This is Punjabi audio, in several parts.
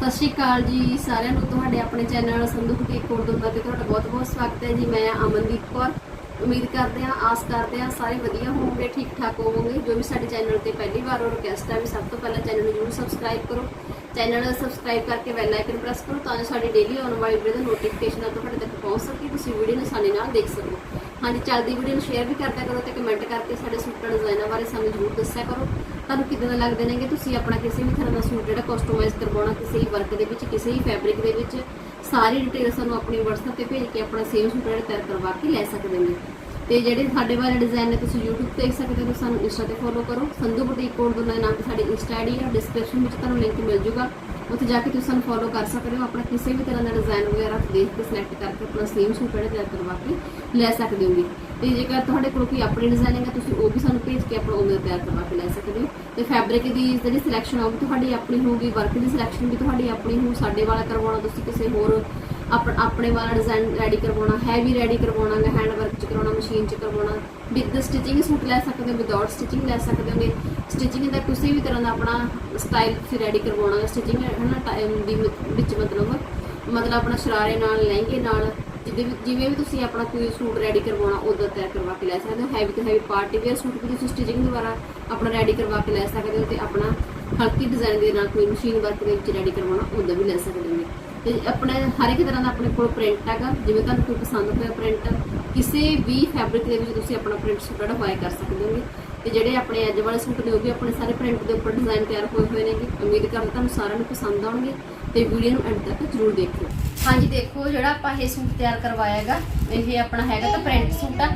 ਸਤਿ ਸ਼੍ਰੀ ਅਕਾਲ ਜੀ ਸਾਰਿਆਂ ਨੂੰ, ਤੁਹਾਡੇ ਆਪਣੇ ਚੈਨਲ ਸੰਧੂ ਬੁਟੀਕ ਕੋਟਦੁੱਬਾ ਤੇ ਤੁਹਾਡਾ ਬਹੁਤ-ਬਹੁਤ ਸਵਾਗਤ ਹੈ ਜੀ। ਮੈਂ ਅਮਨਦੀਪ ਕੌਰ, ਉਮੀਦ ਕਰਦੇ ਹਾਂ, ਆਸ ਕਰਦੇ ਹਾਂ ਸਾਰੇ ਵਧੀਆ ਹੋਵੋਗੇ, ਠੀਕ ਠਾਕ ਹੋਵੋਗੇ। ਜੋ ਵੀ ਸਾਡੇ ਚੈਨਲ ਤੇ ਪਹਿਲੀ ਵਾਰ ਉਹ ਰਿਕਵੈਸਟ ਹੈ ਵੀ ਸਭ ਤੋਂ ਪਹਿਲਾਂ ਚੈਨਲ ਨੂੰ ਜਰੂਰ ਸਬਸਕ੍ਰਾਈਬ ਕਰੋ। ਚੈਨਲ ਨੂੰ ਸਬਸਕ੍ਰਾਈਬ ਕਰਕੇ ਬੈਲ ਆਈਕਨ ਪ੍ਰੈਸ ਕਰੋ ਤਾਂ ਜੋ ਸਾਡੀ ਡੇਲੀ ਆਉਣ ਵਾਲੀ ਵੀਡੀਓ ਦਾ ਨੋਟੀਫਿਕੇਸ਼ਨ ਆ ਤੁਹਾਡੇ ਤੱਕ ਪਹੁੰਚ ਸਕੇ, ਤੁਸੀਂ ਵੀਡੀਓ ਨੂੰ ਆਸਾਨੀ ਨਾਲ ਦੇਖ ਸਕੋ ਹਾਂਜੀ, ਚੱਲਦੀ ਵੀਡੀਓ ਨੂੰ ਸ਼ੇਅਰ ਵੀ ਕਰਦਿਆ ਕਰੋ ਤੇ ਕਮੈਂਟ ਕਰਕੇ ਸਾਡੇ ਸੂਟਾਂ ਡਿਜ਼ਾਈਨਾਂ ਬਾਰੇ ਸਾਨੂੰ ਜਰੂਰ ਦੱਸਿਆ ਕਰੋ। ਤੁਹਾਨੂੰ ਕਿਦਾਂ ਦਾ ਲੱਗਦੇ ਨੇਗੇ? ਤੁਸੀਂ ਆਪਣਾ ਕਿਸੇ ਵੀ ਤਰ੍ਹਾਂ ਦਾ ਸੂਟ ਜਿਹੜਾ ਕਸਟਮਾਈਜ਼ ਕਰਵਾਉਣਾ, ਕਿਸੇ ਵੀ ਵਰਕ ਦੇ ਵਿੱਚ, ਕਿਸੇ ਵੀ ਫੈਬਰਿਕ ਦੇ ਵਿੱਚ, ਸਾਰੀ ਡਿਟੇਲ ਸਾਨੂੰ ਆਪਣੀ WhatsApp ਤੇ ਭੇਜ ਕੇ ਆਪਣਾ ਸੇਮ ਸੂਟ ਜਿਹੜਾ ਤਿਆਰ ਕਰਵਾ ਕੇ ਲੈ ਸਕਦੇ ਨੇ ਤੇ ਜਿਹੜੇ ਸਾਡੇ ਬਾਰੇ ਡਿਜ਼ਾਈਨ ਨੇ ਤੁਸੀਂ YouTube ਤੇ ਦੇਖ ਸਕਦੇ ਹੋ ਸਾਨੂੰ Insta ਤੇ ਫੋਲੋ ਕਰੋ। ਸੰਧੂ ਬੁਟੀਕ ਕੋਡ ਦਾ ਨਾਮ ਤੇ ਸਾਡੀ Insta ਆਈਡੀ ਹੈ ਡਿਸਕ੍ਰਿਪਸ਼ਨ ਵਿੱਚ ਤੁਹਾਨੂੰ ਲਿੰਕ ਮਿਲ ਜੂਗਾ। ਉੱਥੇ ਜਾ ਕੇ ਤੁਸੀਂ ਸਾਨੂੰ ਫੋਲੋ ਕਰ ਸਕਦੇ ਹੋ, ਆਪਣਾ ਕਿਸੇ ਵੀ ਤਰ੍ਹਾਂ ਦਾ ਡਿਜ਼ਾਈਨ ਵਗੈਰਾ ਦੇਖ ਕੇ ਸਿਲੈਕਟ ਕਰਕੇ ਆਪਣਾ ਸੇਮ ਸੂਟ ਜਿਹੜਾ ਤਿਆਰ ਕਰਵਾ ਕੇ ਲੈ ਸਕਦੇ ਹੋਗੇ ਤੇ ਜੇਕਰ ਤੁਹਾਡੇ ਕੋਲ ਕੋਈ ਆਪਣੀ ਡਿਜ਼ਾਈਨਿੰਗ ਹੈ, ਤੁਸੀਂ ਉਹ ਵੀ ਸਾਨੂੰ ਭੇਜ ਕੇ ਆਪਣਾ ਉਵੇਂ ਤਿਆਰ ਕਰਵਾ ਕੇ ਲੈ ਸਕਦੇ ਹੋ। ਤੇ ਫੈਬਰਿਕ ਦੀ ਜਿਹੜੀ ਸਿਲੈਕਸ਼ਨ ਉਹ ਵੀ ਤੁਹਾਡੀ ਆਪਣੀ ਹੋਊਗੀ ਵਰਕ ਦੀ ਸਿਲੈਕਸ਼ਨ ਵੀ ਤੁਹਾਡੀ ਆਪਣੀ ਹੋਊ, ਸਾਡੇ ਵਾਲਾ ਕਰਵਾਉਣਾ, ਤੁਸੀਂ ਕਿਸੇ ਹੋਰ ਆਪਣੇ ਵਾਲਾ ਡਿਜ਼ਾਈਨ ਰੈਡੀ ਕਰਵਾਉਣਾ ਹੈਵੀ ਰੈਡੀ ਕਰਵਾਉਣਾ ਹੈ ਹੈਂਡ ਵਰਕ ਚ ਕਰਾਉਣਾ ਮਸ਼ੀਨ ਚ ਕਰਵਾਉਣਾ ਵਿਦ ਸਟਿਚਿੰਗ ਸੂਟ ਲੈ ਸਕਦੇ ਹੋ ਵਿਦਆਊਟ ਸਟਿਚਿੰਗ ਲੈ ਸਕਦੇ ਹੋਗੇ। ਸਟਿਚਿੰਗ ਦਾ ਕਿਸੇ ਵੀ ਤਰ੍ਹਾਂ ਦਾ ਆਪਣਾ ਸਟਾਈਲ ਤੁਸੀਂ ਰੈਡੀ ਕਰਵਾਉਣਾ ਸਟਿਚਿੰਗ ਹੈ ਟਾਈਮ ਦੀ ਵਿੱਚ- ਵਿੱਚ ਮਤਲਬ ਮਤਲਬ ਆਪਣਾ ਸ਼ਰਾਰੇ ਨਾਲ, ਲਹਿੰਗੇ ਨਾਲ ਜਿਵੇਂ ਵੀ ਜਿਵੇਂ ਵੀ ਤੁਸੀਂ ਆਪਣਾ ਕੋਈ ਸੂਟ ਰੈਡੀ ਕਰਵਾਉਣਾ ਉਦੋਂ ਤਿਆਰ ਕਰਵਾ ਕੇ ਲੈ ਸਕਦੇ ਹੋ। ਹੈਵੀ ਤੋਂ ਹੈਵੀ ਪਾਰਟੀ ਵੇਅਰ ਸੂਟ ਵੀ ਤੁਸੀਂ ਸਟਿਚਿੰਗ ਦੁਆਰਾ ਆਪਣਾ ਰੈਡੀ ਕਰਵਾ ਕੇ ਲੈ ਸਕਦੇ ਹੋ ਤੇ ਆਪਣਾ ਹਲਕੀ ਡਿਜ਼ਾਈਨ ਦੇ ਨਾਲ ਕੋਈ ਮਸ਼ੀਨ ਵਰਕ ਦੇ ਵਿੱਚ ਰੈਡੀ ਕਰਵਾਉਣਾ ਉਦੋਂ ਵੀ ਲੈ ਸਕਦੇ ਹੋ ਤੇ ਆਪਣੇ ਹਰ ਇੱਕ ਤਰ੍ਹਾਂ ਦਾ ਆਪਣੇ ਕੋਲ ਪ੍ਰਿੰਟ ਹੈਗਾ। ਜਿਵੇਂ ਤੁਹਾਨੂੰ ਕੋਈ ਪਸੰਦ ਹੋਇਆ ਪ੍ਰਿੰਟ ਕਿਸੇ ਵੀ ਫੈਬਰਿਕ ਦੇ ਵਿੱਚ ਤੁਸੀਂ ਆਪਣਾ ਪ੍ਰਿੰਟ ਸੂਟ ਜਿਹੜਾ ਕਰ ਸਕਦੇ ਹੋਗੇ। ਤੇ ਜਿਹੜੇ ਆਪਣੇ ਅੱਜ ਵਾਲੇ ਸੂਟ ਨੇ, ਉਹ ਵੀ ਆਪਣੇ ਸਾਰੇ ਪ੍ਰਿੰਟ ਦੇ ਉੱਪਰ ਡਿਜ਼ਾਈਨ ਤਿਆਰ ਹੋਏ ਹੋਏ ਨੇਗੇ। ਉਮੀਦ ਕਰਦਾ ਤੁਹਾਨੂੰ ਸਾਰਿਆਂ ਨੂੰ ਪਸੰਦ ਆਉਣਗੇ ਤੇ ਵੀਡੀਓ ਨੂੰ ਐਂਡ ਤੱਕ ਜ਼ਰੂਰ ਦੇਖਿਓ। ਹਾਂਜੀ, ਦੇਖੋ ਜਿਹੜਾ ਆਪਾਂ ਇਹ ਸੂਟ ਤਿਆਰ ਕਰਵਾਇਆ ਹੈਗਾ, ਇਹ ਆਪਣਾ ਹੈਗਾ ਤਾਂ ਪ੍ਰਿੰਟ ਸੂਟ ਆ।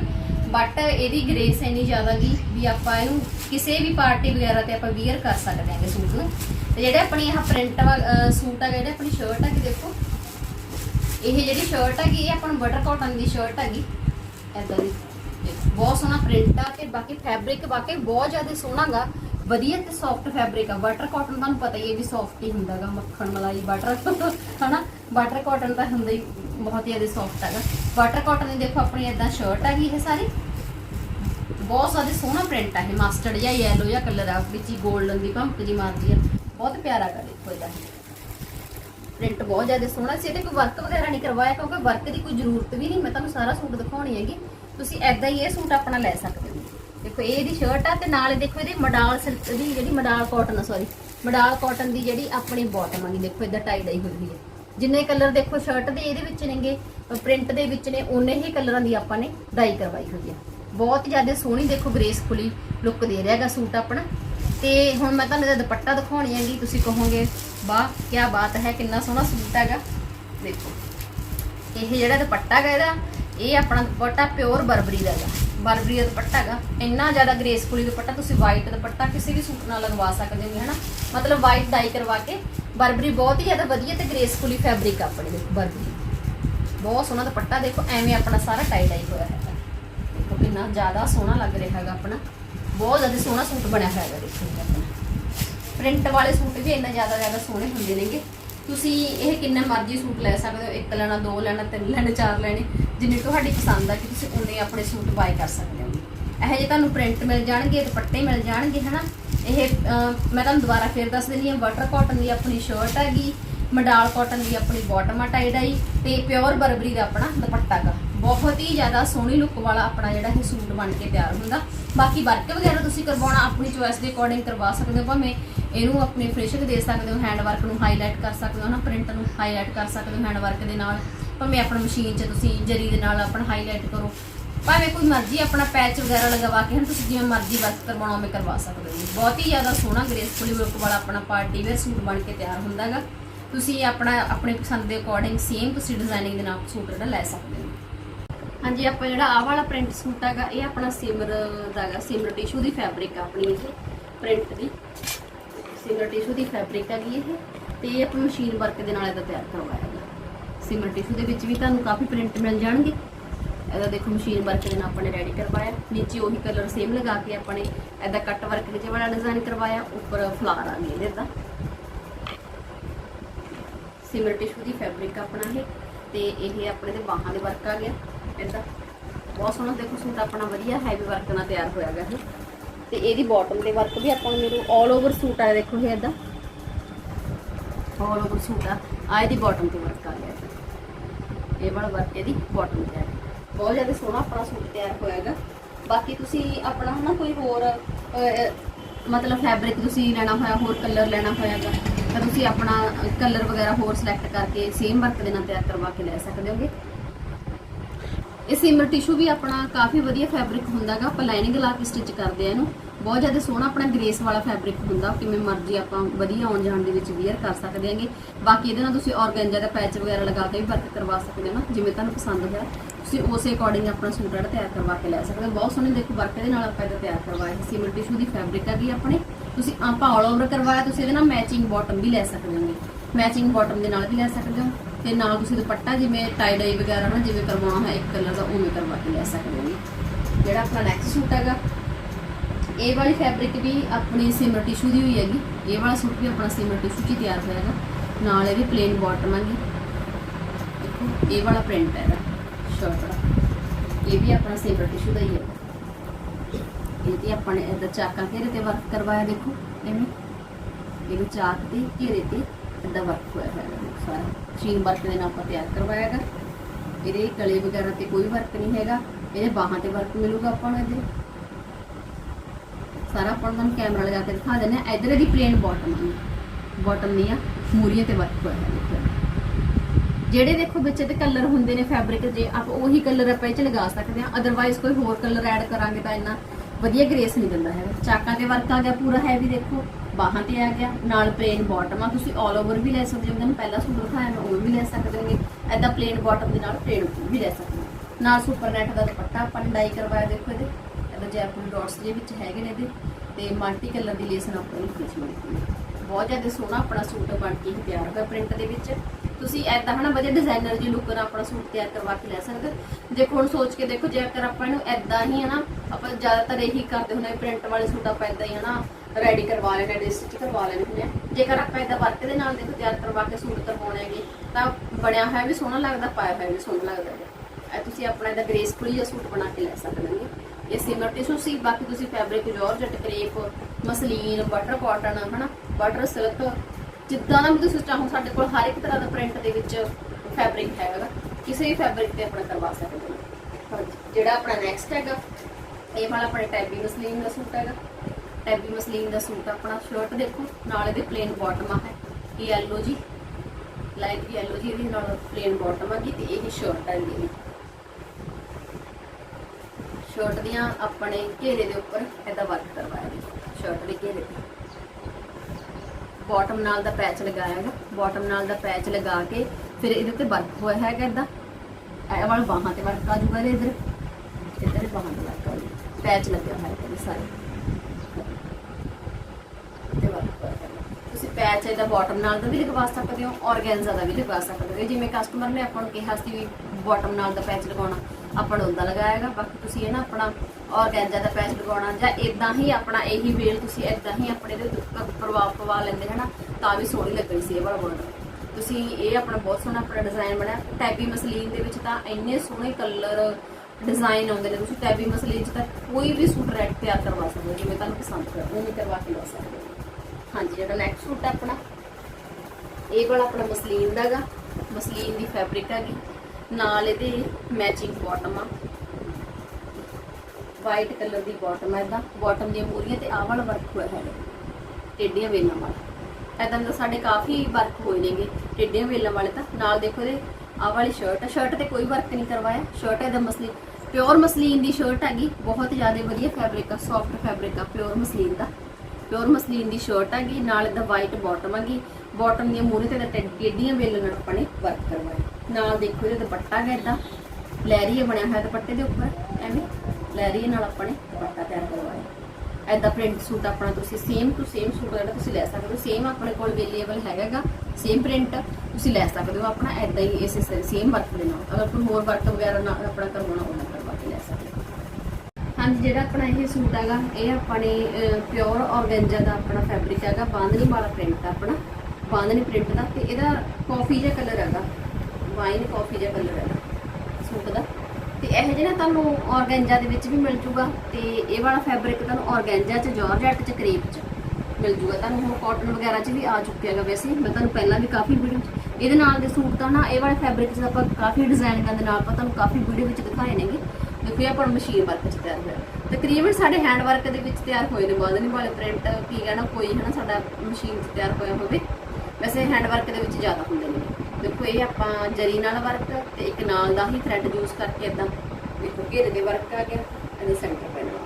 ਬਟ ਇਹਦੀ ਗ੍ਰੇਸ ਇੰਨੀ ਜ਼ਿਆਦਾ ਗੀ ਵੀ ਆਪਾਂ ਇਹਨੂੰ ਕਿਸੇ ਵੀ ਪਾਰਟੀ ਵਗੈਰਾ ਤੇ ਆਪਾਂ ਵੀਅਰ ਕਰ ਸਕਦੇ ਹਾਂਗੇ ਸੂਟ ਨੂੰ। ਤੇ ਜਿਹੜੇ ਆਪਣੀ ਇਹ ਪ੍ਰਿੰਟ ਸੂਟ ਆ, ਜਿਹੜੇ ਆਪਣੀ ਸ਼ਰਟ ਹੈਗੀ ਦੇਖੋ। ਇਹ ਜਿਹੜੀ ਸ਼ਰਟ ਹੈਗੀ ਇਹ ਆਪਾਂ ਨੂੰ ਬਟਰ ਕਾਟਨ ਦੀ ਸ਼ਰਟ ਹੈਗੀ ਐਦਾਂ ਦੀ। ਬਹੁਤ ਸੋਹਣਾ ਪ੍ਰਿੰਟ ਆ ਤੇ ਬਾਕੀ ਫੈਬਰਿਕ ਵਾਕਈ ਬਹੁਤ ਜ਼ਿਆਦਾ ਸੋਹਣਾ ਗਾ। ਵਧੀਆ ਤੇ ਸੌਫਟ ਫੈਬਰਿਕ ਆ। ਬਟਰ ਕਾਟਨ ਤੁਹਾਨੂੰ ਪਤਾ ਹੀ ਹੈ ਵੀ ਸੌਫਟ ਹੀ ਹੁੰਦਾਗਾ ਮੱਖਣ ਮਲਾਈ ਬਟਰ ਹਨਾ? ਬਟਰ ਕਾਟਨ ਤਾਂ ਹੁੰਦਾ ਹੀ ਬਹੁਤ ਜ਼ਿਆਦਾ ਸੌਫਟ ਹੈਗਾ। ਬਟਰ ਕਾਟਨ ਦੀ ਦੇਖੋ, ਆਪਣੀ ਇਦਾਂ ਸ਼ਰਟ ਹੈਗੀ ਇਹ ਸਾਰੀ। ਬਹੁਤ ਜ਼ਿਆਦਾ ਸੋਹਣਾ ਪ੍ਰਿੰਟ ਆ ਇਹ ਮਾਸਟਰਡ ਜਾਂ ਯੈਲੋ ਜਾਂ ਕਲਰ ਆ, ਵਿੱਚ ਹੀ 골ਡਨ ਦੀ ਭੰਪ ਜੀ ਮਾਰਦੀ ਆ। ਬਹੁਤ ਪਿਆਰਾ ਗਾ ਦੇਖੋ ਇਹਦਾ ਪ੍ਰਿੰਟ ਬਹੁਤ ਜ਼ਿਆਦਾ ਸੋਹਣਾ ਸੀ, ਇਹਦੇ ਕੋਈ ਵਰਕ ਵਗੈਰਾ ਨਹੀਂ ਕਰਵਾਇਆ, ਕਿਉਂਕਿ ਵਰਕ ਦੀ ਕੋਈ ਜ਼ਰੂਰਤ ਵੀ ਨਹੀਂ। ਮੈਂ ਤੁਹਾਨੂੰ ਸਾਰਾ ਸੂਟ ਦਿਖਾਉਣੀ ਹੈਗੀ। ਤੁਸੀਂ ਐਦਾਂ ਹੀ ਇਹ ਸੂਟ ਆਪਣਾ ਲੈ ਸਕਦੇ ਹੋ। ਦੇਖੋ ਇਹ ਇਹਦੀ ਸ਼ਰਟ ਆ ਤੇ ਨਾਲ ਦੇਖੋ ਇਹਦੀ ਮਡਾਲ ਸਿਲਕ ਦੀ ਜਿਹੜੀ modal cotton sorry modal cotton ਦੀ ਜਿਹੜੀ ਆਪਣੀ ਬਾਟਮ ਆਗੀ ਦੇਖੋ ਇਦਾਂ ਟਾਈ ਡਾਈ ਹੋਈ ਹੈ ਜਿੰਨੇ ਕਲਰ ਦੇਖੋ ਸ਼ਰਟ ਦੇ ਇਹਦੇ ਵਿੱਚ ਨੇਗੇ ਪ੍ਰਿੰਟ ਦੇ ਵਿੱਚ ਨੇ ਉਨੇ ਹੀ ਕਲਰਾਂ ਦੀ ਆਪਾਂ ਨੇ ਡਾਈ ਕਰਵਾਈ ਹੋਈ ਹੈ ਬਹੁਤ ਜ਼ਿਆਦਾ ਸੋਹਣੀ, ਦੇਖੋ ਗ੍ਰੇਸਫੁਲੀ ਲੁੱਕ ਦੇ ਰਿਹਾਗਾ ਸੂਟ ਆਪਣਾ। ਤੇ ਹੁਣ ਮੈਂ ਤੁਹਾਨੂੰ ਇਹਦਾ ਦੁਪੱਟਾ ਦਿਖਾਉਣੀ ਹੈਗੀ, ਤੁਸੀਂ ਕਹੋਗੇ, ਵਾਹ ਕੀ ਬਾਤ ਹੈ, ਕਿੰਨਾ ਸੋਹਣਾ ਸੂਟ ਹੈਗਾ। ਦੇਖੋ, ਇਹ ਜਿਹੜਾ ਦੁਪੱਟਾ ਹੈਗਾ ਇਹਦਾ, ਇਹ ਆਪਣਾ ਦੁਪੱਟਾ ਪਿਓਰ ਬਰਬਰੀ ਦਾ ਹੈਗਾ। ਬਰਬਰੀ ਦਾ ਦੁਪੱਟਾ ਹੈਗਾ, ਇੰਨਾ ਜ਼ਿਆਦਾ ਗ੍ਰੇਸਫੁਲੀ ਦੁਪੱਟਾ, ਤੁਸੀਂ ਵਾਈਟ ਦੁਪੱਟਾ ਕਿਸੇ ਵੀ ਸੂਟ ਨਾਲ ਲਗਵਾ ਸਕਦੇ ਹੋ ਹਨਾ? ਮਤਲਬ ਵਾਈਟ ਡਾਈ ਕਰਵਾ ਕੇ ਬਰਬਰੀ ਬਹੁਤ ਹੀ ਜ਼ਿਆਦਾ ਵਧੀਆ ਤੇ ਗ੍ਰੇਸਫੁਲੀ ਫੈਬਰਿਕ ਆਪਣੀ ਦੇਖੋ ਬਰਬਰੀ ਬਹੁਤ ਸੋਹਣਾ ਦੁਪੱਟਾ, ਦੇਖੋ, ਐਵੇਂ ਆਪਣਾ ਸਾਰਾ ਟਾਈ ਡਾਈ ਹੋਇਆ ਹੈਗਾ। ਦੇਖੋ ਕਿੰਨਾ ਜ਼ਿਆਦਾ ਸੋਹਣਾ ਲੱਗ ਰਿਹਾ ਹੈਗਾ ਆਪਣਾ। ਬਹੁਤ ਜ਼ਿਆਦਾ ਸੋਹਣਾ ਸੂਟ ਬਣਿਆ ਹੋਇਆ ਹੈਗਾ, ਦੇਖੋ ਆਪਣਾ। ਪ੍ਰਿੰਟ ਵਾਲੇ ਸੂਟ ਵੀ ਇੰਨਾ ਜ਼ਿਆਦਾ ਜ਼ਿਆਦਾ ਸੋਹਣੇ ਹੁੰਦੇ ਨੇਗੇ। ਤੁਸੀਂ ਇਹ ਕਿੰਨਾ ਮਰਜ਼ੀ ਸੂਟ ਲੈ ਸਕਦੇ ਹੋ, ਇੱਕ ਲੈਣਾ, ਦੋ ਲੈਣਾ, ਤਿੰਨ ਲੈਣੇ, ਚਾਰ ਲੈਣੇ, ਜਿੰਨੇ ਤੁਹਾਡੀ ਪਸੰਦ ਆ ਕਿ ਤੁਸੀਂ ਉਨੇ ਆਪਣੇ ਸੂਟ ਬਾਏ ਕਰ ਸਕਦੇ ਹੋ। ਇਹ ਜੇ ਤੁਹਾਨੂੰ ਪ੍ਰਿੰਟ ਮਿਲ ਜਾਣਗੇ, ਦੁਪੱਟੇ ਮਿਲ ਜਾਣਗੇ, ਹਨਾ? ਇਹ ਮੈਂ ਤੁਹਾਨੂੰ ਦੁਬਾਰਾ ਫੇਰ ਦੱਸ ਦਿੰਦੀ ਹਾਂ ਬਟਰ ਕਾਟਨ ਦੀ ਆਪਣੀ ਸ਼ਰਟ ਹੈਗੀ, ਮਡਾਲ ਕਾਟਨ ਦੀ ਆਪਣੀ ਬਾਟਮ ਆ ਟਾਈ ਡਾਈ ਤੇ ਪਿਓਰ ਬਰਬਰੀ ਦਾ ਆਪਣਾ ਦੁਪੱਟਾ ਗਾ। ਬਹੁਤ ਹੀ ਜ਼ਿਆਦਾ ਸੋਹਣੀ ਲੁੱਕ ਵਾਲਾ ਆਪਣਾ ਜਿਹੜਾ ਇਹ ਸੂਟ ਬਣ ਕੇ ਤਿਆਰ ਹੁੰਦਾ। ਬਾਕੀ ਵਰਕ ਵਗੈਰਾ ਤੁਸੀਂ ਕਰਵਾਉਣਾ, ਆਪਣੀ ਚੋਇਸ ਦੇ ਅਕੋਰਡਿੰਗ ਕਰਵਾ ਸਕਦੇ ਹੋ, ਭਾਵੇਂ ਇਹਨੂੰ ਆਪਣੇ ਫਿਨਿਸ਼ਿੰਗ ਦੇ ਸਕਦੇ ਹੋ ਹੈਂਡ ਵਰਕ ਨੂੰ ਹਾਈਲਾਈਟ ਕਰ ਸਕਦੇ ਹੋ ਨਾ ਪ੍ਰਿੰਟ ਨੂੰ ਹਾਈਲਾਈਟ ਕਰ ਸਕਦੇ ਹੋ ਹੈਂਡ ਵਰਕ ਦੇ ਨਾਲ। ਭਾਵੇਂ ਆਪਣੀ ਮਸ਼ੀਨ 'ਚ ਤੁਸੀਂ ਜਰੀ ਦੇ ਨਾਲ ਆਪਣਾ ਹਾਈਲਾਈਟ ਕਰੋ। ਭਾਵੇਂ ਕੋਈ ਮਰਜ਼ੀ ਆਪਣਾ ਪੈਚ ਵਗੈਰਾ ਲਗਵਾ ਕੇ, ਹਨ, ਤੁਸੀਂ ਜਿਵੇਂ ਮਰਜ਼ੀ ਵਰਕ ਕਰਵਾਉਣਾ ਉਵੇਂ ਕਰਵਾ ਸਕਦੇ ਹੋ। ਬਹੁਤ ਹੀ ਜ਼ਿਆਦਾ ਸੋਹਣਾ ਗ੍ਰੇਸਫੁਲੀ ਲੁੱਕ ਵਾਲਾ ਆਪਣਾ ਪਾਰਟੀ ਵੇਅਰ ਸੂਟ ਬਣ ਕੇ ਤਿਆਰ ਹੁੰਦਾ ਹੁੰਦਾਗਾ ਤੁਸੀਂ ਆਪਣਾ, ਆਪਣੇ ਪਸੰਦ ਦੇ ਅਕੋਰਡਿੰਗ ਸੇਮ ਤੁਸੀਂ ਡਿਜ਼ਾਈਨਿੰਗ ਦੇ ਨਾਲ ਸੂਟ ਜਿਹੜਾ ਲੈ ਸਕਦੇ ਹੋ। ਹਾਂਜੀ, ਆਪਾਂ ਜਿਹੜਾ ਆਹ ਵਾਲਾ ਪ੍ਰਿੰਟ ਸੂਟ ਹੈਗਾ, ਇਹ ਆਪਣਾ ਸਿਮਰ ਦਾ ਹੈਗਾ, ਸਿਮਰ ਟਿਸ਼ੂ ਦੀ ਫੈਬਰਿਕ ਆਪਣੀ ਇਹ ਪ੍ਰਿੰਟ ਦੀ। ਸਿਮਰ ਟਿਸ਼ੂ ਦੀ ਫੈਬਰਿਕ ਹੈਗੀ ਇਹ ਤੇ ਇਹ ਆਪਾਂ ਮਸ਼ੀਨ ਵਰਕ ਦੇ ਨਾਲ ਇਹਦਾ ਤਿਆਰ ਕਰਵਾਇਆ ਹੈਗਾ ਸਿਮਰ ਟਿਸ਼ੂ ਦੇ ਵਿੱਚ ਵੀ ਤੁਹਾਨੂੰ ਕਾਫੀ ਪ੍ਰਿੰਟ ਮਿਲ ਜਾਣਗੇ। ਇਹਦਾ ਦੇਖੋ ਮਸ਼ੀਨ ਵਰਕ ਦੇ ਨਾਲ ਆਪਾਂ ਨੇ ਰੈਡੀ ਕਰਵਾਇਆ। ਨੀਚੇ ਉਹੀ ਕਲਰ ਸੇਮ ਲਗਾ ਕੇ ਆਪਾਂ ਨੇ ਇਹਦਾ ਕੱਟ ਵਰਕ ਵਿੱਚ ਵਾਲਾ ਡਿਜ਼ਾਈਨ ਕਰਵਾਇਆ। ਉੱਪਰ ਫਲਾਰ ਆ ਗਏ ਇਹਦੇ ਸਿਮਰ ਟਿਸ਼ੂ ਦੀ ਫੈਬਰਿਕ ਆਪਣਾ ਇਹ ਤੇ ਇਹ ਆਪਣੇ ਦੇ ਬਾਹਾਂ ਦੇ ਵਰਕ ਆ ਗਿਆ। ਇਦਾਂ ਬਹੁਤ ਸੋਹਣਾ ਦੇਖੋ, ਸੂਟ ਆਪਣਾ ਵਧੀਆ ਹੈਵੀ ਵਰਕ ਨਾਲ ਤਿਆਰ ਹੋਇਆ ਗਿਆ ਇਹ। ਤੇ ਇਹਦੀ ਬਾਟਮ ਦੇ ਵਰਕ ਵੀ ਆਪਾਂ ਨੂੰ ਮਿਲੂ 올 ਓਵਰ ਸੂਟ ਆ ਦੇਖੋ ਇਹ ਇਦਾਂ ਆਲ ਓਵਰ ਸੂਟ ਆ। ਆ ਇਹਦੀ ਬਾਟਮ ਤੇ ਵਰਕ ਆ ਗਿਆ ਇਹ। ਵਾਲਾ ਵਰਕ ਇਹਦੀ ਬਾਟਮ ਤੇ ਆ ਬਹੁਤ ਜ਼ਿਆਦਾ ਸੋਹਣਾ ਆਪਣਾ ਸੂਟ ਤਿਆਰ ਹੋਇਆਗਾ। ਬਾਕੀ ਤੁਸੀਂ ਆਪਣਾ ਹਨਾ ਕੋਈ ਹੋਰ ਮਤਲਬ ਫੈਬਰਿਕ ਤੁਸੀਂ ਲੈਣਾ ਹੋਇਆ, ਹੋਰ ਕਲਰ ਲੈਣਾ ਹੋਇਆਗਾ, ਤਾਂ ਤੁਸੀਂ ਆਪਣਾ ਕਲਰ ਵਗੈਰਾ ਹੋਰ ਸਿਲੈਕਟ ਕਰਕੇ ਸੇਮ ਵਰਕ ਦੇ ਨਾਲ ਤਿਆਰ ਕਰਵਾ ਕੇ ਲੈ ਸਕਦੇ ਹੋਗੇ। ਇਹ ਸਿਮਰ ਟਿਸ਼ੂ ਵੀ ਆਪਣਾ ਕਾਫੀ ਵਧੀਆ ਫੈਬਰਿਕ ਹੁੰਦਾਗਾ, ਆਪਾਂ ਲਾਈਨਿੰਗ ਲਾ ਕੇ ਸਟਿਚ ਕਰਦੇ ਆ ਇਹਨੂੰ। ਬਹੁਤ ਜ਼ਿਆਦਾ ਸੋਹਣਾ ਆਪਣਾ ਗ੍ਰੇਸ ਵਾਲਾ ਫੈਬਰਿਕ ਹੁੰਦਾ, ਕਿਵੇਂ ਮਰਜ਼ੀ ਆਪਾਂ ਵਧੀਆ ਆਉਣ ਜਾਣ ਦੇ ਵਿੱਚ ਵੀਅਰ ਕਰ ਸਕਦੇ ਆਂਗੇ। ਬਾਕੀ ਇਹਦੇ ਨਾਲ ਤੁਸੀਂ ਆਰਗੈਂਜਾ ਦਾ ਪੈਚ ਵਗੈਰਾ ਲਗਾ ਕੇ ਵੀ ਵਰਕ ਕਰਵਾ ਸਕਦੇ ਹੋ ਨਾ, ਜਿਵੇਂ ਤੁਹਾਨੂੰ ਪਸੰਦ ਹੋਇਆ। ਤੁਸੀਂ ਉਸੇ ਅਕੋਰਡਿੰਗ ਆਪਣਾ ਸੂਟ ਜਿਹੜਾ ਤਿਆਰ ਕਰਵਾ ਕੇ ਲੈ ਸਕਦੇ ਹੋ। ਬਹੁਤ ਸੋਹਣੇ ਦੇਖੋ ਵਰਕ ਦੇ ਨਾਲ ਆਪਾਂ ਇਹਦਾ ਤਿਆਰ ਕਰਵਾਇਆ ਸਿਮਰ ਟਿਸ਼ੂ ਦੀ ਫੈਬਰਿਕ ਹੈਗੀ ਆਪਣੇ। ਤੁਸੀਂ ਆਪਾਂ ਆਲ ਓਵਰ ਕਰਵਾਇਆ, ਤੁਸੀਂ ਇਹਦੇ ਨਾਲ ਮੈਚਿੰਗ ਬਾਟਮ ਵੀ ਲੈ ਸਕਦੇ ਹੋਗੇ। ਮੈਚਿੰਗ ਬਾਟਮ ਦੇ ਨਾਲ ਵੀ ਲੈ ਸਕਦੇ ਹੋ। ਤੇ ਨਾਲ ਤੁਸੀਂ ਦੁਪੱਟਾ ਜਿਵੇਂ ਟਾਈ ਡਾਈ ਵਗੈਰਾ ਨਾ ਜਿਵੇਂ ਕਰਵਾਉਣਾ ਹੈ ਇੱਕ ਕਲਰ ਦਾ, ਉਵੇਂ ਕਰਵਾ ਕੇ ਲੈ ਸਕਦੇ ਹੋ ਜਿਹੜਾ ਆਪਣਾ ਨੈਕਸਟ ਸੂਟ ਹੈਗਾ, ਇਹ ਵਾਲੀ ਫੈਬਰਿਕ ਵੀ ਆਪਣੀ ਸਿਮਰ ਟਿਸ਼ੂ ਦੀ ਹੋਈ ਹੈਗੀ। ਇਹ ਵਾਲਾ ਸੂਟ ਵੀ ਆਪਣਾ ਸਿਮਰ ਟਿਸ਼ੂ 'ਚ ਹੀ ਤਿਆਰ ਹੋਇਆ ਹੈਗਾ। ਨਾਲ ਇਹ ਵੀ ਪਲੇਨ ਬਾਟਮ ਹੈਗੀ। ਦੇਖੋ, ਇਹ ਵਾਲਾ ਪ੍ਰਿੰਟ ਹੈਗਾ ਸ਼ਰਟ ਦਾ ਇਹ ਵੀ ਆਪਣਾ ਸਿਮਰ ਟਿਸ਼ੂ ਦਾ ਹੀ ਹੈ। ਇਹ ਤੇ ਆਪਾਂ ਨੇ ਇਹਦਾ ਚਾਕਾਂ ਘੇਰੇ ਤੇ ਵਰਕ ਕਰਵਾਇਆ, ਦੇਖੋ। ਐਵੇਂ ਇਹਨੂੰ ਚਾਕ ਤੇ ਘੇਰੇ ਤੇ ਇਹਦਾ ਵਰਕ ਹੋਇਆ ਹੋਇਆ ਸਾਰਾ ਸ਼ੀਨ ਵਰਕ ਦੇ ਨਾਲ ਆਪਾਂ ਤਿਆਰ ਕਰਵਾਇਆ ਹੈਗਾ। ਇਹਦੇ ਗਲੇ ਵਗੈਰਾ ਤੇ ਕੋਈ ਵਰਕ ਨਹੀਂ ਹੈਗਾ। ਇਹਦੇ ਬਾਹਾਂ ਤੇ ਵਰਕ ਮਿਲੂਗਾ ਆਪਾਂ ਨੂੰ ਇਹਦੇ। ਸਾਰਾ ਆਪਾਂ ਤੁਹਾਨੂੰ ਕੈਮਰਾ ਲਗਾ ਕੇ ਦਿਖਾ ਦਿੰਦੇ ਆ ਇਧਰ ਇਹਦੀ ਪਲੇਨ ਬਾਟਮ ਹੈ ਬਾਟਮ ਨਹੀਂ ਆ ਮੂਰੀਆਂ ਤੇ ਵਰਕ ਹੋਇਆ ਦੇਖੋ। ਜਿਹੜੇ ਦੇਖੋ ਵਿੱਚ ਤੇ ਕਲਰ ਹੁੰਦੇ ਨੇ ਫੈਬਰਿਕ ਜੇ, ਆਪ ਉਹੀ ਕਲਰ ਆਪਾਂ ਇਹ ਚ ਲਗਾ ਸਕਦੇ ਆ ਅਦਰਵਾਈਜ਼ ਕੋਈ ਹੋਰ ਕਲਰ ਐਡ ਕਰਾਂਗੇ ਤਾਂ ਇੰਨਾ ਵਧੀਆ ਗ੍ਰੇਸ ਨਹੀਂ ਦਿੰਦਾ ਹੈਗਾ। ਚਾਕਾਂ ਤੇ ਵਰਕ ਆ ਗਿਆ, ਪੂਰਾ ਹੈਵੀ ਦੇਖੋ। ਬਾਹਾਂ ਤੇ ਆ ਗਿਆ, ਨਾਲ ਪਲੇਨ ਬਾਟਮ ਆ। ਤੁਸੀਂ ਆਲ ਓਵਰ ਵੀ ਲੈ ਸਕਦੇ ਹੋ ਜਿਹਨੂੰ ਪਹਿਲਾ ਸੂਟ ਦਿਖਾਇਆ ਮੈਂ ਉਹ ਵੀ ਲੈ ਸਕਦੇ ਹੋਗੇ ਐਦਾਂ ਪਲੇਨ ਬਾਟਮ ਦੇ ਨਾਲ ਪਲੇਨ ਵੀ ਲੈ ਸਕਦੇ ਹੋ ਨਾਲ ਸੁਪਰ ਨੈਟ ਦਾ ਦੁਪੱਟਾ ਆਪਾਂ ਨੇ ਡਾਈ ਕਰਵਾਇਆ, ਦੇਖੋ ਇਹਦੇ। ਇਹਦਾ ਜੈਪੁਰ ਡਾਟਸ ਦੇ ਵਿੱਚ ਹੈਗੇ ਨੇ ਇਹਦੇ। ਤੇ ਮਲਟੀ ਕਲਰ ਦੀ ਲੇਸ ਨਾਲ ਆਪਾਂ ਨੂੰ ਖਿੱਚ ਮਿਲਦੀ ਹੈ। ਬਹੁਤ ਜ਼ਿਆਦਾ ਸੋਹਣਾ ਆਪਣਾ ਸੂਟ ਬਣ ਕੇ ਹੀ ਤਿਆਰ ਹੋਇਆ ਪ੍ਰਿੰਟ ਦੇ ਵਿੱਚ। ਤੁਸੀਂ ਐਦਾਂ ਹਨਾ ਵਧੀਆ ਡਿਜ਼ਾਈਨਰ ਜੀ ਲੁੱਕ ਨਾਲ ਆਪਣਾ ਸੂਟ ਤਿਆਰ ਕਰਵਾ ਕੇ ਲੈ ਸਕਦੇ ਦੇਖੋ, ਹੁਣ ਸੋਚ ਕੇ ਦੇਖੋ, ਜੇਕਰ ਆਪਾਂ ਇਹਨੂੰ ਐਦਾਂ ਹੀ ਹਨਾ, ਆਪਾਂ ਜ਼ਿਆਦਾਤਰ ਇਹੀ ਕਰਦੇ ਹੁੰਦੇ ਪ੍ਰਿੰਟ ਵਾਲੇ ਸੂਟ ਆਪਾਂ ਐਦਾਂ ਹੀ ਹਨਾ ਰੈਡੀ ਕਰਵਾ ਲੈਣੇ ਨੇ ਸਟਿਚ ਕਰਵਾ ਲੈਣੇ ਹੁੰਦੇ ਆ ਜੇਕਰ ਆਪਾਂ ਐਦਾਂ ਵਰਕ ਦੇ ਨਾਲ ਦੇਖੋ, ਤਿਆਰ ਕਰਵਾ ਕੇ ਸੂਟ ਕਰਵਾਉਣੇ ਤਾਂ ਬਣਿਆ ਹੋਇਆ ਵੀ ਸੋਹਣਾ ਲੱਗਦਾ, ਪਾਇਆ ਹੋਇਆ ਵੀ ਸੋਹਣਾ ਲੱਗਦਾ ਹੈ ਤੁਸੀਂ ਆਪਣਾ ਇਹਦਾ ਗ੍ਰੇਸਫੁਲੀ ਜਿਹਾ ਸੂਟ ਬਣਾ ਕੇ ਲੈ ਸਕਦੇ ਹੋ। ਇਹ ਸਿਮਰ ਟਿਸ਼ੂ ਸੀ ਬਾਕੀ ਤੁਸੀਂ fabric georgette crepe muslin butter cotton ਹਨਾ ਬਟਰ ਸਿਲਕ ਜਿੱਦਾਂ ਦਾ ਵੀ ਤੁਸੀਂ ਚਾਹੋ ਸਾਡੇ ਕੋਲ ਹਰ ਇੱਕ ਤਰ੍ਹਾਂ ਦਾ ਪ੍ਰਿੰਟ ਦੇ ਵਿੱਚ ਫੈਬਰਿਕ ਹੈਗਾ। ਕਿਸੇ ਵੀ ਫੈਬਰਿਕ ਤੇ ਆਪਣਾ ਕਰਵਾ ਸਕਦੇ ਹੋ। ਹਾਂਜੀ। ਜਿਹੜਾ ਆਪਣਾ ਨੈਕਸਟ ਹੈਗਾ ਇਹ ਵਾਲਾ ਆਪਣੇ ਟੈਬੀ ਮਸਲੀਨ ਦਾ ਸੂਟ ਹੈਗਾ। ਟੈਬੀ ਮਸਲੀਨ ਦਾ ਸੂਟ ਆਪਣਾ ਸ਼ਰਟ ਦੇਖੋ ਨਾਲ ਇਹਦੇ ਪਲੇਨ ਬਾਟਮ ਆ ਹੈ ਯੈਲੋ ਜੀ। ਲਾਈਟ ਯੈਲੋ ਜੀ ਇਹਦੇ ਨਾਲ ਪਲੇਨ ਬਾਟਮ ਆ ਜੀ ਤੇ ਇਹ ਸ਼ਰਟ ਹੈ ਜੀ ਸ਼ਰਟ ਦੀਆਂ ਆਪਣੇ ਘੇਰੇ ਦੇ ਉੱਪਰ ਇਹਦਾ ਵਰਕ ਕਰਵਾਇਆ ਜੀ ਸ਼ਰਟ ਦੇ ਘੇਰੇ ਤੇ। ਬਾਟਮ ਨਾਲ ਦਾ ਪੈਚ ਲਗਾਇਆ ਹੈਗਾ ਬਾਟਮ ਨਾਲ ਦਾ ਪੈਚ ਲਗਾ ਕੇ ਫਿਰ ਇਹਦੇ ਤੇ ਵਰਕ ਹੋਇਆ ਹੈਗਾ ਇਹਦਾ ਇਹ ਵਾਲਾ ਬਾਹਾਂ ਤੇ ਵਰਕ ਆ ਜੂਗਾ ਇਹਦੇ ਇਧਰ। ਇੱਧਰ ਬਾਹਾਂ ਤੇ ਵਰਕ ਆ ਜੂਗਾ ਪੈਚ ਲੱਗਿਆ ਹੋਇਆ ਇਹਦੇ ਸਾਰੇ। ਤੇ ਵਰਕ ਹੋਇਆ ਤੁਸੀਂ ਪੈਚ ਇਹਦਾ ਬਾਟਮ ਨਾਲ ਦਾ ਵੀ ਲਗਵਾ ਸਕਦੇ ਹੋ ਔਰਗੈਂਜ਼ਾ ਦਾ ਵੀ ਲਗਵਾ ਸਕਦੇ ਹੋ। ਜਿਵੇਂ ਕਸਟਮਰ ਨੇ ਆਪਾਂ ਨੂੰ ਕਿਹਾ ਸੀ ਵੀ ਬਾਟਮ ਨਾਲ ਦਾ ਪੈਚ ਲਗਾਉਣਾ। ਆਪਾਂ ਨੇ ਉਹਦਾ ਲਗਾਇਆਗਾ ਬਾਕੀ ਤੁਸੀਂ ਇਹ ਨਾ ਆਪਣਾ ਔਰਗੈਂਜ਼ਾ ਦਾ ਪੈਚ ਲਗਾਉਣਾ ਜਾਂ ਇਦਾਂ ਹੀ ਆਪਣਾ ਇਹੀ ਵੇਲ ਤੁਸੀਂ ਇਦਾਂ ਹੀ ਆਪਣੇ ਦੇ ਪ੍ਰਭਾਵ ਪਵਾ ਲੈਂਦੇ ਹਨਾ, ਤਾਂ ਵੀ ਸੋਹਣੀ ਲੱਗਣੀ ਸੀ ਇਹ ਵਾਲਾ ਬਾਰਡਰ ਤੁਸੀਂ ਇਹ ਆਪਣਾ ਬਹੁਤ ਸੋਹਣਾ ਆਪਣਾ ਡਿਜ਼ਾਈਨ ਬਣਿਆ। ਟੈਬੀ ਮਸਲੀਨ ਦੇ ਵਿੱਚ ਤਾਂ ਇੰਨੇ ਸੋਹਣੇ ਕਲਰ ਡਿਜ਼ਾਈਨ ਆਉਂਦੇ ਨੇ ਤੁਸੀਂ ਟੈਬੀ ਮਸਲੀਨ 'ਚ ਤਾਂ ਕੋਈ ਵੀ ਸੂਟ ਰੈਡ ਤਿਆਰ ਕਰਵਾ ਸਕਦੇ ਹੋ, ਜਿਵੇਂ ਤੁਹਾਨੂੰ ਪਸੰਦ ਹੋਵੇ ਉਹ ਵੀ ਕਰਵਾ ਕੇ ਲੈ ਸਕਦੇ ਹੋ। ਹਾਂਜੀ, ਜਿਹੜਾ ਨੈਕਸਟ ਸੂਟ ਹੈ ਆਪਣਾ, ਇਹ ਵਾਲਾ ਆਪਣਾ ਮਸਲੀਨ ਦਾਗਾ ਮਸਲੀਨ ਦੀ ਫੈਬਰਿਕ ਹੈਗੀ। ਨਾਲ ਇਹਦੇ ਮੈਚਿੰਗ ਬਾਟਮ ਆ। ਵਾਈਟ ਕਲਰ ਦੀ ਬਾਟਮ ਹੈ ਇਹਦਾ। ਬਾਟਮ ਦੀਆਂ ਮੂਰੀਆਂ ਤੇ ਆਹ ਵਾਲਾ ਵਰਕ ਹੋਇਆ ਹੈ ਟੇਡੀਆਂ ਵੇਲਾਂ ਵਾਲਾ। ਐਦਾਂ ਦਾ ਸਾਡੇ ਕਾਫੀ ਵਰਕ ਹੋਏ ਨੇਗੇ। ਟੇਡੀਆਂ ਵੇਲਾਂ ਵਾਲੇ ਤਾਂ। ਨਾਲ ਦੇਖੋ ਇਹਦੇ ਆਹ ਵਾਲੀ ਸ਼ਰਟ ਹੈ ਸ਼ਰਟ ਤੇ ਕੋਈ ਵਰਕ ਨਹੀਂ ਕਰਵਾਇਆ। ਸ਼ਰਟ ਇਹਦਾ ਮਸਲੀਨ ਪਿਓਰ ਮਸਲੀਨ ਦੀ ਸ਼ਰਟ ਹੈਗੀ। ਬਹੁਤ ਜ਼ਿਆਦਾ ਵਧੀਆ ਫੈਬਰਿਕ ਆ। ਸੌਫਟ ਫੈਬਰਿਕ ਆ। ਪਿਓਰ ਮਸਲੀਨ ਦਾ। ਪਿਓਰ ਮਸਲੀਨ ਦੀ ਸ਼ਰਟ ਹੈਗੀ। ਨਾਲ ਇਹਦਾ ਵਾਈਟ ਬਾਟਮ ਹੈਗੀ। ਬਾਟਮ ਦੀਆਂ ਮੂਰੇ ਤੇ ਤਾਂ ਟੇਡੀਆਂ ਵੇਲਾਂ ਨਾਲ ਆਪਾਂ ਨੇ ਵਰਕ ਕਰਵਾਇਆ। ਨਾਲ ਦੇਖੋ ਇਹਦਾ ਦੁਪੱਟਾ ਹੈ ਇਦਾਂ ਲੈਰੀਆ ਬਣਿਆ ਹੋਇਆ ਦੁਪੱਟੇ ਦੇ ਉੱਪਰ, ਐਵੇਂ। ਲੈਰੀਏ ਨਾਲ ਆਪਾਂ ਨੇ ਦੁਪੱਟਾ ਤਿਆਰ ਕਰਵਾਇਆ। ਐਦਾਂ ਪ੍ਰਿੰਟ ਸੂਟ ਆਪਣਾ ਤੁਸੀਂ ਸੇਮ ਟੂ ਸੇਮ ਸੂਟ ਜਿਹੜਾ ਤੁਸੀਂ ਲੈ ਸਕਦੇ ਹੋ। ਸੇਮ ਆਪਣੇ ਕੋਲ ਅਵੇਲੇਬਲ ਹੈਗਾਗਾ ਸੇਮ ਪ੍ਰਿੰਟ ਤੁਸੀਂ ਲੈ ਸਕਦੇ ਹੋ। ਆਪਣਾ ਐਦਾਂ ਹੀ ਇਸੇ ਸੇਮ ਵਰਕ ਦੇ ਨਾਲ। ਅਗਰ ਕੋਈ ਹੋਰ ਵਰਕ ਵਗੈਰਾ ਨਾਲ ਆਪਣਾ ਕਰਵਾਉਣਾ ਹੋਵੇ ਕਰਵਾ ਕੇ ਲੈ ਸਕਦੇ ਹੋ। ਹਾਂਜੀ, ਜਿਹੜਾ ਆਪਣਾ ਇਹ ਸੂਟ ਹੈਗਾ, ਇਹ ਆਪਣੇ ਨੇ ਪਿਓਰ ਔਰਗੈਂਜਾ ਦਾ ਆਪਣਾ ਫੈਬਰਿਕ ਹੈਗਾ। ਬਾਂਦਨੀ ਵਾਲਾ ਪ੍ਰਿੰਟ ਆ ਆਪਣਾ। ਬਾਂਦਨੀ ਪ੍ਰਿੰਟ ਦਾ ਤੇ ਇਹਦਾ ਕਾਫੀ ਜਿਹਾ ਕਲਰ ਹੈਗਾ। ਵਾਈਨ ਕਾਫੀ ਜਿਹਾ ਕਲਰ ਹੈ ਸੂਟ ਦਾ। ਤੇ ਇਹ ਜਿਹੜਾ ਤੁਹਾਨੂੰ ਔਰਗੈਂਜਾ ਦੇ ਵਿੱਚ ਵੀ ਮਿਲ ਜੂਗਾ, ਤੇ ਇਹ ਵਾਲਾ ਫੈਬਰਿਕ ਤੁਹਾਨੂੰ ਔਰਗੈਂਜਾ ਚ ਜਾਰਜੈਟ ਚ ਕਰੇਪ ਚ ਮਿਲ ਜੂਗਾ। ਤੁਹਾਨੂੰ ਹੁਣ ਕਾਟਨ ਵਗੈਰਾ 'ਚ ਵੀ ਆ ਚੁੱਕਿਆ ਹੈਗਾ ਵੈਸੇ, ਮੈਂ ਤੁਹਾਨੂੰ ਪਹਿਲਾਂ ਵੀ ਕਾਫੀ ਵੀਡੀਓ ਇਹਦੇ ਨਾਲ ਦੇ ਸੂਟ ਤਾਂ ਨਾ, ਇਹ ਵਾਲੇ ਫੈਬਰਿਕ 'ਚ ਆਪਾਂ ਕਾਫੀ ਡਿਜ਼ਾਈਨਾਂ ਦੇ ਨਾਲ ਆਪਾਂ ਤੁਹਾਨੂੰ ਕਾਫੀ ਵੀਡੀਓ ਵਿੱਚ ਦਿਖਾਏ ਨੇਗੇ। ਦੇਖੋ ਇਹ ਆਪਾਂ ਮਸ਼ੀਨ ਵਰਕ 'ਚ ਤਿਆਰ ਹੋਇਆ ਤਕਰੀਬਨ ਸਾਡੇ ਹੈਂਡ ਵਰਕ ਦੇ ਵਿੱਚ ਤਿਆਰ ਹੋਏ ਨੇ ਬਾਦਨੀ ਵਾਲੇ ਪ੍ਰਿੰਟ ਕੀ ਕਹਿਣਾ, ਕੋਈ ਹਨਾ ਸਾਡਾ ਮਸ਼ੀਨ 'ਚ ਤਿਆਰ ਹੋਇਆ ਹੋਵੇ। ਵੈਸੇ ਹੈਂਡ ਵਰਕ ਦੇ ਵਿੱਚ ਜ਼ਿਆਦਾ ਹੁੰਦੇ ਨੇ। ਦੇਖੋ ਇਹ ਆਪਾਂ ਜਰੀ ਨਾਲ ਵਰਕ ਤੇ ਇੱਕ ਨਾਲ ਦਾ ਹੀ ਥ੍ਰੈਡ ਯੂਜ਼ ਕਰਕੇ ਇਦਾਂ ਦੇਖੋ ਘੇਰੇ ਦੇ ਵਰਕ ਆ ਗਿਆ ਇਹਦੇ ਸੈਂਟਰ ਪੈਨ ਆ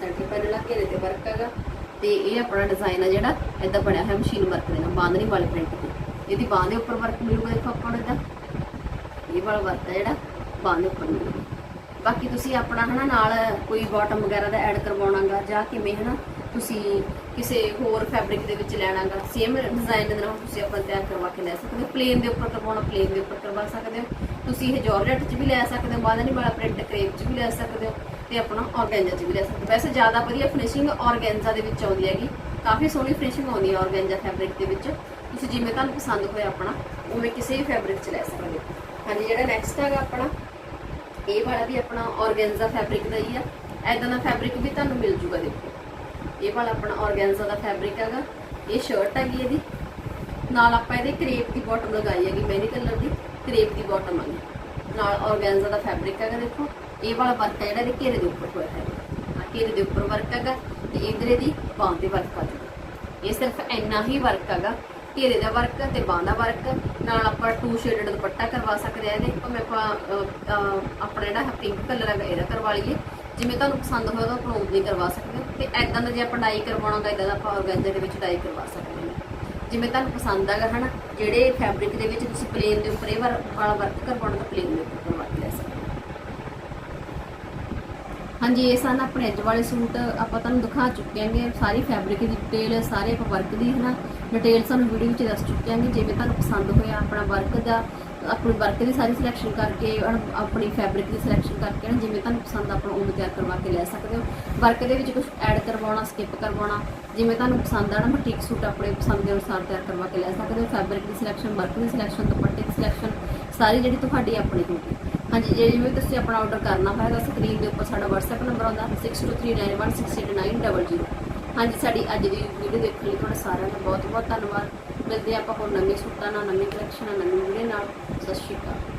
ਸੈਂਟਰ ਪੈਨ ਆ, ਘੇਰੇ ਤੇ ਵਰਕ ਹੈਗਾ ਤੇ ਇਹ ਆਪਣਾ ਡਿਜ਼ਾਈਨ ਆ ਜਿਹੜਾ ਇਦਾਂ ਬਣਿਆ ਹੋਇਆ ਮਸ਼ੀਨ ਵਰਕ ਦੇ ਨਾਲ ਬਾਂਦਨੀ ਵਾਲੇ ਪ੍ਰਿੰਟ ਤੇ। ਇਹਦੀ ਬਾਂਹ ਦੇ ਉੱਪਰ ਵਰਕ ਮਿਲੂਗਾ ਦੇਖੋ ਆਪਾਂ ਨੂੰ ਇਦਾਂ ਇਹ ਵਾਲਾ ਵਰਕ ਆ ਜਿਹੜਾ ਬਾਂਹ ਦੇ ਉੱਪਰ ਮਿਲੂਗਾ। ਬਾਕੀ ਤੁਸੀਂ ਆਪਣਾ ਹਨਾ ਨਾਲ ਕੋਈ ਬਾਟਮ ਵਗੈਰਾ ਦਾ ਐਡ ਕਰਵਾਉਣਾਗਾ ਜਾਂ ਕਿਵੇਂ ਹਨਾ ਤੁਸੀਂ ਕਿਸੇ ਹੋਰ ਫੈਬਰਿਕ ਦੇ ਵਿੱਚ ਲੈਣਾਗਾ ਸੇਮ ਡਿਜ਼ਾਈਨ ਦੇ ਨਾਲ ਤੁਸੀਂ ਆਪਣਾ ਤਿਆਰ ਕਰਵਾ ਕੇ ਲੈ ਸਕਦੇ ਹੋ। ਪਲੇਨ ਦੇ ਉੱਪਰ ਕਰਵਾਉਣਾ ਪਲੇਨ ਦੇ ਉੱਪਰ ਕਰਵਾ ਸਕਦੇ ਹੋ। ਤੁਸੀਂ ਇਹ ਜਾਰਜਟ 'ਚ ਵੀ ਲੈ ਸਕਦੇ ਹੋ ਬਾਦਨੀ ਵਾਲਾ ਪ੍ਰਿੰਟ ਕਰੇਪ 'ਚ ਵੀ ਲੈ ਸਕਦੇ ਹੋ ਤੇ ਆਪਣਾ ਆਰਗੈਂਜਾ 'ਚ ਵੀ ਲੈ ਸਕਦੇ ਹੋ। ਵੈਸੇ ਜ਼ਿਆਦਾ ਵਧੀਆ ਫਿਨਿਸ਼ਿੰਗ ਆਰਗੈਂਜਾ ਦੇ ਵਿੱਚ ਆਉਂਦੀ ਹੈਗੀ। ਕਾਫੀ ਸੋਹਣੀ ਫਿਨਿਸ਼ਿੰਗ ਆਉਂਦੀ ਹੈ ਆਰਗੈਂਜਾ ਫੈਬਰਿਕ ਦੇ ਵਿੱਚ। ਤੁਸੀਂ ਜਿਵੇਂ ਤੁਹਾਨੂੰ ਪਸੰਦ ਹੋਇਆ ਆਪਣਾ, ਉਵੇਂ ਕਿਸੇ ਵੀ ਫੈਬਰਿਕ 'ਚ ਲੈ ਸਕਦੇ ਹੋ। ਹਾਂਜੀ, ਜਿਹੜਾ ਨੈਕਸਟ ਹੈਗਾ ਆਪਣਾ, ਇਹ ਵਾਲਾ ਵੀ ਆਪਣਾ ਆਰਗੈਂਜ਼ਾ ਫੈਬਰਿਕ ਦਾ ਹੀ ਆ। ਐਦਾਂ ਦਾ ਫੈਬਰਿਕ ਵੀ ਤੁਹਾਨੂੰ ਮਿਲ ਜੂਗਾ ਦੇਖੋ। ਇਹ ਵਾਲਾ ਆਪਣਾ ਆਰਗੈਂਜ਼ਾ ਦਾ ਫੈਬਰਿਕ ਹੈਗਾ। ਇਹ ਸ਼ਰਟ ਹੈਗੀ ਇਹਦੀ। ਨਾਲ ਆਪਾਂ ਇਹਦੇ ਕਰੇਪ ਦੀ ਬਾਟਮ ਲਗਾਈ ਹੈਗੀ ਮਹਿੰਦੀ ਕਲਰ ਦੀ। ਕਰੇਪ ਦੀ ਬਾਟਮ ਹੈਗੀ ਨਾਲ ਆਰਗੈਂਜ਼ਾ ਦਾ ਫੈਬਰਿਕ ਹੈਗਾ ਦੇਖੋ। ਇਹ ਵਾਲਾ ਵਰਕ ਹੈ ਜਿਹੜਾ ਇਹਦੇ ਘੇਰੇ ਦੇ ਉੱਪਰ ਹੋਇਆ ਹੈ ਆ ਘੇਰੇ ਦੇ ਉੱਪਰ ਵਰਕ ਹੈਗਾ ਤੇ ਇਧਰ ਇਹਦੀ ਬਾਂਹ ਤੇ ਵਰਕ ਆ ਜੂਗਾ ਇਹ ਸਿਰਫ ਇੰਨਾ ਹੀ ਵਰਕ ਹੈਗਾ। ਘੇਰੇ ਦਾ ਵਰਕ ਤੇ ਬਾਂਹ ਦਾ ਵਰਕ ਨਾਲ ਆਪਾਂ ਟੂ ਸ਼ੇਡਡ ਦੁਪੱਟਾ ਕਰਵਾ ਸਕਦੇ ਆ ਇਹਦੇ। ਭਾਵੇਂ ਆਪਾਂ ਆਪਣਾ ਜਿਹੜਾ ਪਿੰਕ ਕਲਰ ਹੈਗਾ, ਇਹਦਾ ਕਰਵਾ ਲਈਏ। ਜਿਵੇਂ ਤੁਹਾਨੂੰ ਪਸੰਦ ਹੋਵੇ ਤਾਂ ਆਪਣਾ ਉਵੇਂ ਕਰਵਾ ਸਕਦੇ ਹੋ। ਤੇ ਐਦਾਂ ਦਾ ਜੇ ਆਪਾਂ ਡਾਈ ਕਰਵਾਉਣਾ ਤਾਂ ਇਦਾਂ ਦਾ ਆਪਾਂ ਆਰਗੈਂਜਾ ਦੇ ਵਿੱਚ ਡਾਈ ਕਰਵਾ ਸਕਦੇ ਹਾਂ। ਜਿਵੇਂ ਤੁਹਾਨੂੰ ਪਸੰਦ ਹੈਗਾ, ਹਨਾ? ਜਿਹੜੇ ਫੈਬਰਿਕ ਦੇ ਵਿੱਚ ਤੁਸੀਂ ਪਲੇਨ ਦੇ ਉੱਪਰ ਇਹ ਵਾਰ- ਵਾਲਾ ਵਰਕ ਕਰਵਾਉਣਾ, ਤਾਂ ਪਲੇਨ ਦੇ ਉੱਪਰ ਕਰਵਾ ਕੇ ਲੈ ਸਕਦੇ ਹੋ। ਹਾਂਜੀ, ਇਹ ਸਨ ਆਪਣੇ ਅੱਜ ਵਾਲੇ ਸੂਟ। ਆਪਾਂ ਤੁਹਾਨੂੰ ਦਿਖਾ ਚੁੱਕੇ ਹਾਂਗੇ ਸਾਰੀ ਫੈਬਰਿਕ ਦੀ ਡਿਟੇਲ ਸਾਰੇ ਆਪਾਂ ਵਰਕ ਦੀ ਹੈ ਨਾ ਡਿਟੇਲ ਸਾਨੂੰ ਵੀਡੀਓ ਵਿੱਚ ਦੱਸ ਚੁੱਕੇ ਹਾਂਗੇ। ਜਿਵੇਂ ਤੁਹਾਨੂੰ ਪਸੰਦ ਹੋਇਆ ਆਪਣਾ ਵਰਕ ਦਾ ਆਪਣੇ ਵਰਕ ਦੀ ਸਾਰੀ ਸਿਲੈਕਸ਼ਨ ਕਰਕੇ ਆਪਣੀ ਫੈਬਰਿਕ ਦੀ ਸਿਲੈਕਸ਼ਨ ਕਰਕੇ ਨਾ ਜਿਵੇਂ ਤੁਹਾਨੂੰ ਪਸੰਦ ਆਪਣਾ ਉਵੇਂ ਤਿਆਰ ਕਰਵਾ ਕੇ ਲੈ ਸਕਦੇ ਹੋ। ਵਰਕ ਦੇ ਵਿੱਚ ਕੁਝ ਐਡ ਕਰਵਾਉਣਾ ਸਕਿਪ ਕਰਵਾਉਣਾ, ਜਿਵੇਂ ਤੁਹਾਨੂੰ ਪਸੰਦ ਆ ਨਾ ਬੁਟੀਕ ਸੂਟ ਆਪਣੇ ਪਸੰਦ ਦੇ ਅਨੁਸਾਰ ਤਿਆਰ ਕਰਵਾ ਕੇ ਲੈ ਸਕਦੇ ਹੋ। ਫੈਬਰਿਕ ਦੀ ਸਿਲੈਕਸ਼ਨ ਵਰਕ ਦੀ ਸਿਲੈਕਸ਼ਨ ਦੁਪੱਟੇ ਦੀ ਸਿਲੈਕਸ਼ਨ ਸਾਰੀ ਜਿਹੜੀ ਤੁਹਾਡੀ ਆਪਣੀ ਹੋਊਗੀ। ਹਾਂਜੀ, ਜੇ ਜਿਵੇਂ ਤੁਸੀਂ ਆਪਣਾ ਆਰਡਰ ਕਰਨਾ ਹੋਇਆ ਤਾਂ ਸਕਰੀਨ ਦੇ ਉੱਪਰ ਸਾਡਾ WhatsApp ਨੰਬਰ ਆਉਂਦਾ 6239168900 ਹਾਂਜੀ, ਸਾਡੀ ਅੱਜ ਦੀ ਵੀਡੀਓ ਦੇਖਣ ਲਈ ਤੁਹਾਡਾ ਸਾਰਿਆਂ ਦਾ ਬਹੁਤ ਬਹੁਤ ਧੰਨਵਾਦ। ਮਿਲਦੇ ਹਾਂ ਆਪਾਂ ਹੋਰ ਨਵੇਂ ਸੂਟਾਂ ਨਾਲ ਨਵੀਂ ਕਲੈਕਸ਼ਨ ਨਾਲ ਨਵੀਂ ਵੀਡੀਓ ਨਾਲ। ਸਤਿ ਸ਼੍ਰੀ ਅਕਾਲ।